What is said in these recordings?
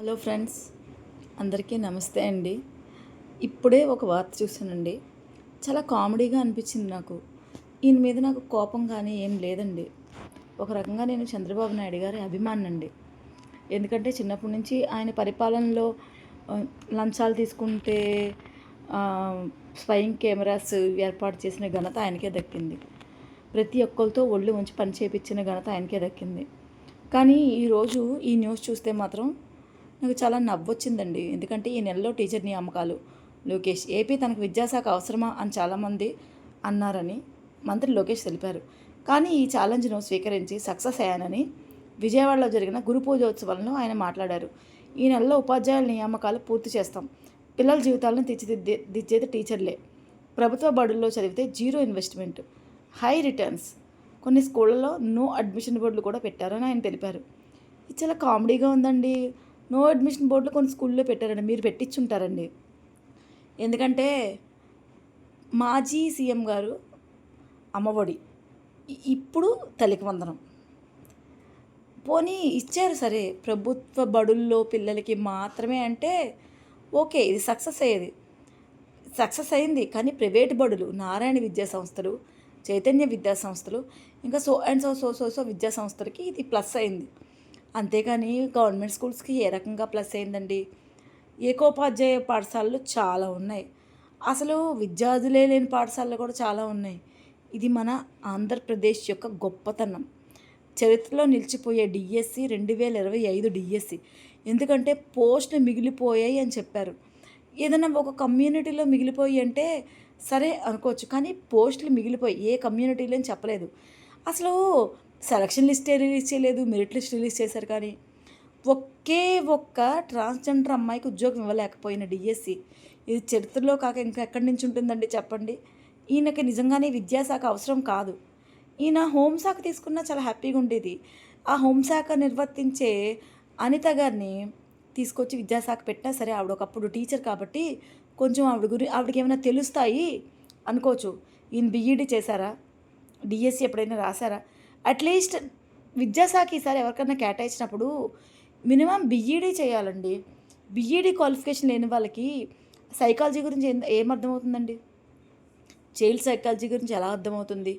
Hello friends అందరికీ నమస్తే అండి. ఇప్పుడే ఒక వార్త చూశానండి. చాలా కామెడీగా అనిపించింది నాకు. ఈయన మీద నాకు కోపం కానీ ఏం లేదండి. ఒక రకంగా నేను చంద్రబాబు నాయుడు గారి అభిమానండి. ఎందుకంటే చిన్నప్పటి నుంచి ఆయన పరిపాలనలో లంచాలు తీసుకుంటే స్వయం కెమెరాస్ ఏర్పాటు చేసిన ఘనత ఆయనకే దక్కింది. ప్రతి ఒక్కరితో ఒళ్ళు ఉంచి పని చేయించిన ఘనత ఆయనకే దక్కింది. కానీ ఈరోజు ఈ న్యూస్ చూస్తే మాత్రం నాకు చాలా నవ్వొచ్చిందండి. ఎందుకంటే ఈ నెలలో టీచర్ నియామకాలు. లోకేష్ ఏపీ తనకు విద్యాశాఖ అవసరమా అని చాలామంది అన్నారని మంత్రి లోకేష్ తెలిపారు. కానీ ఈ ఛాలెంజ్ను స్వీకరించి సక్సెస్ అయ్యానని విజయవాడలో జరిగిన గురు పూజోత్సవాలను ఆయన మాట్లాడారు. ఈ నెలలో ఉపాధ్యాయుల నియామకాలు పూర్తి చేస్తాం. పిల్లల జీవితాలను తీర్చిదిద్దే దిద్దేది టీచర్లే. ప్రభుత్వ బడుల్లో చదివితే జీరో ఇన్వెస్ట్మెంట్ హై రిటర్న్స్. కొన్ని స్కూళ్ళలో నో అడ్మిషన్ బోర్డులు కూడా పెట్టారని ఆయన తెలిపారు. ఇది చాలా కామెడీగా ఉందండి. నో అడ్మిషన్ బోర్డులు కొన్ని స్కూల్లో పెట్టారండి. మీరు పెట్టించుంటారండి ఎందుకంటే మాజీ సీఎం గారు అమ్మఒడి. ఇప్పుడు తల్లికి వందనం. పోనీ ఇచ్చారు సరే ప్రభుత్వ బడుల్లో పిల్లలకి మాత్రమే అంటే ఓకే ఇది సక్సెస్ అయ్యేది. సక్సెస్ అయింది కానీ ప్రైవేట్ బడులు నారాయణ విద్యా సంస్థలు చైతన్య విద్యా సంస్థలు ఇంకా so and so so so so విద్యా సంస్థలకి ఇది ప్లస్ అయింది. అంతేగాని గవర్నమెంట్ స్కూల్స్కి ఏ రకంగా ప్లస్ అయిందండి? ఏకోపాధ్యాయ పాఠశాలలు చాలా ఉన్నాయి. అసలు విద్యార్థులే లేని పాఠశాలలు కూడా చాలా ఉన్నాయి. ఇది మన ఆంధ్రప్రదేశ్ యొక్క గొప్పతనం. చరిత్రలో నిలిచిపోయే డిఎస్సి రెండు వేల ఇరవై ఐదు డిఎస్సి. ఎందుకంటే పోస్టులు మిగిలిపోయాయి అని చెప్పారు. ఏదైనా ఒక కమ్యూనిటీలో మిగిలిపోయి అంటే సరే అనుకోవచ్చు కానీ పోస్టులు మిగిలిపోయి ఏ కమ్యూనిటీలో అని చెప్పలేదు. అసలు సెలక్షన్ లిస్టే రిలీజ్ చేయలేదు మెరిట్ లిస్ట్ రిలీజ్ చేశారు కానీ ఒకే ఒక్క ట్రాన్స్జెండర్ అమ్మాయికి ఉద్యోగం ఇవ్వలేకపోయిన డిఎస్సి. ఇది చరిత్రలో కాక ఇంకా ఎక్కడి నుంచి ఉంటుందండి చెప్పండి? ఈయనకి నిజంగానే విద్యాశాఖ అవసరం కాదు. ఈయన హోంశాఖ తీసుకున్నా చాలా హ్యాపీగా ఉండేది. ఆ హోంశాఖ నిర్వర్తించే అనిత గారిని తీసుకొచ్చి విద్యాశాఖ పెట్టినా సరే ఆవిడ ఒకప్పుడు టీచర్ కాబట్టి కొంచెం ఆవిడ గురి ఆవిడకి ఏమైనా తెలుస్తాయి అనుకోవచ్చు. ఈయన బీఈడీ చేశారా? డిఎస్సి ఎప్పుడైనా రాశారా? అట్లీస్ట్ విద్యాశాఖ ఈసారి ఎవరికైనా కేటాయించినప్పుడు మినిమం బీఈడీ చేయాలండి. బీఈడీ క్వాలిఫికేషన్ లేని వాళ్ళకి సైకాలజీ గురించి ఏం ఏం అర్థమవుతుందండి? చైల్డ్ సైకాలజీ గురించి ఎలా అర్థమవుతుంది?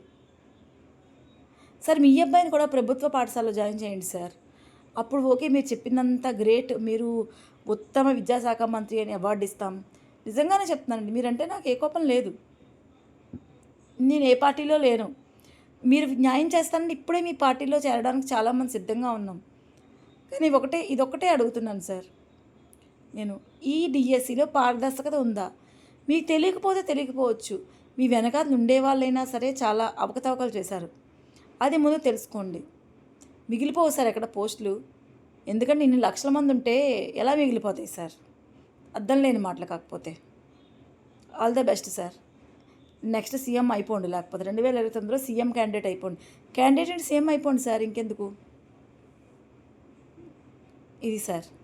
సార్ మీ అబ్బాయిని కూడా ప్రభుత్వ పాఠశాలలో జాయిన్ చేయండి సార్ అప్పుడు ఓకే మీరు చెప్పినంత గ్రేట్ మీరు ఉత్తమ విద్యాశాఖ మంత్రి అని అవార్డు ఇస్తాం. నిజంగానే చెప్తున్నానండి మీరంటే నాకు ఏ కోపం లేదు. నేను ఏ పార్టీలో లేను. మీరు న్యాయం చేస్తానని ఇప్పుడే మీ పార్టీలో చేరడానికి చాలామంది సిద్ధంగా ఉన్నాం. కానీ ఒకటే ఇదొక్కటే అడుగుతున్నాను సార్. నేను ఈ డిఎస్సిలో పారదర్శకత ఉందా? మీకు తెలియకపోతే తెలియకపోవచ్చు. మీ వెనకాల ఉండే వాళ్ళైనా సరే చాలా అవకతవకలు చేశారు. అది ముందు తెలుసుకోండి. మిగిలిపోవు సార్ ఎక్కడ పోస్టులు? ఎందుకంటే ఇన్ని లక్షల మంది ఉంటే ఎలా మిగిలిపోతాయి సార్? అర్థం లేని మాటలు కాకపోతే. All the best sir. Next CM అయిపోండి. లేకపోతే రెండు వేల ఇరవై తొమ్మిదిలో సీఎం క్యాండిడేట్ అయిపోండి. క్యాండిడేట్ సీఎం అయిపోండి సార్ ఇంకెందుకు? ఇది సార్.